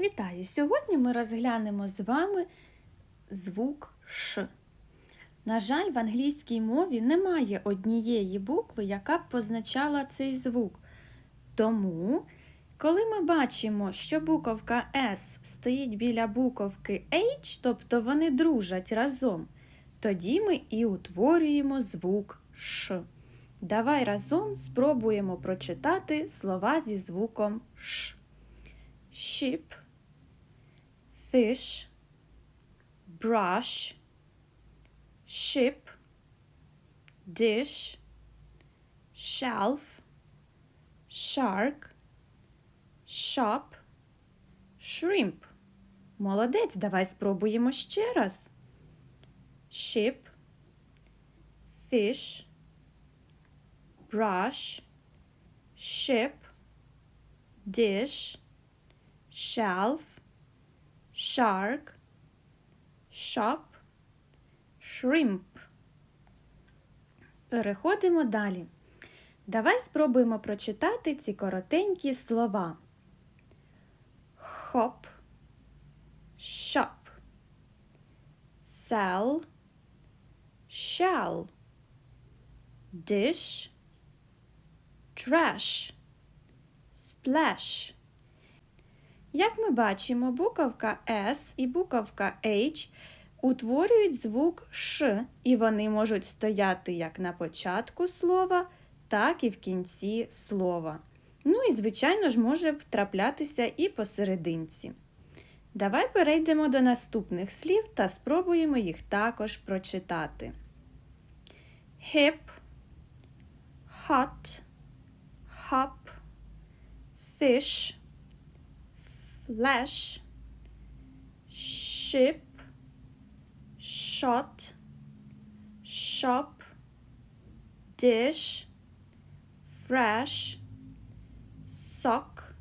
Вітаю! Сьогодні ми розглянемо з вами звук Ш. На жаль, в англійській мові немає однієї букви, яка б позначала цей звук. Тому, коли ми бачимо, що буковка S стоїть біля буковки H, тобто вони дружать разом, тоді ми і утворюємо звук Ш. Давай разом спробуємо прочитати слова зі звуком Ш. Ship, fish, brush, ship, dish, shelf, shark, shop, shrimp. Молодець, давай спробуємо ще раз. Ship, fish, brush, ship, dish, shelf, shark, shop, shrimp. Переходимо далі. Давай спробуємо прочитати ці коротенькі слова. Hop, shop, sell, shell, dish, trash, splash. Як ми бачимо, буковка S і буковка H утворюють звук Ш, і вони можуть стояти як на початку слова, так і в кінці слова. Ну і, звичайно ж, може траплятися і посерединці. Давай перейдемо до наступних слів та спробуємо їх також прочитати. Hip, hot, hop, fish, flash, ship, shot, shop, dish, fresh, sock,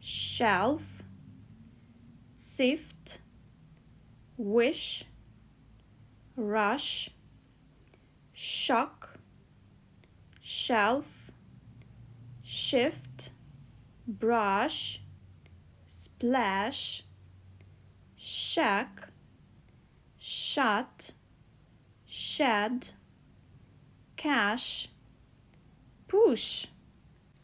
shelf, sift, wish, rush, shock, shelf, shift, brush, splash, shack, shut, shed, cash, push.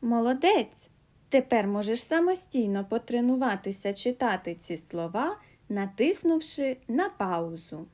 Молодець! Тепер можеш самостійно потренуватися читати ці слова, натиснувши на паузу.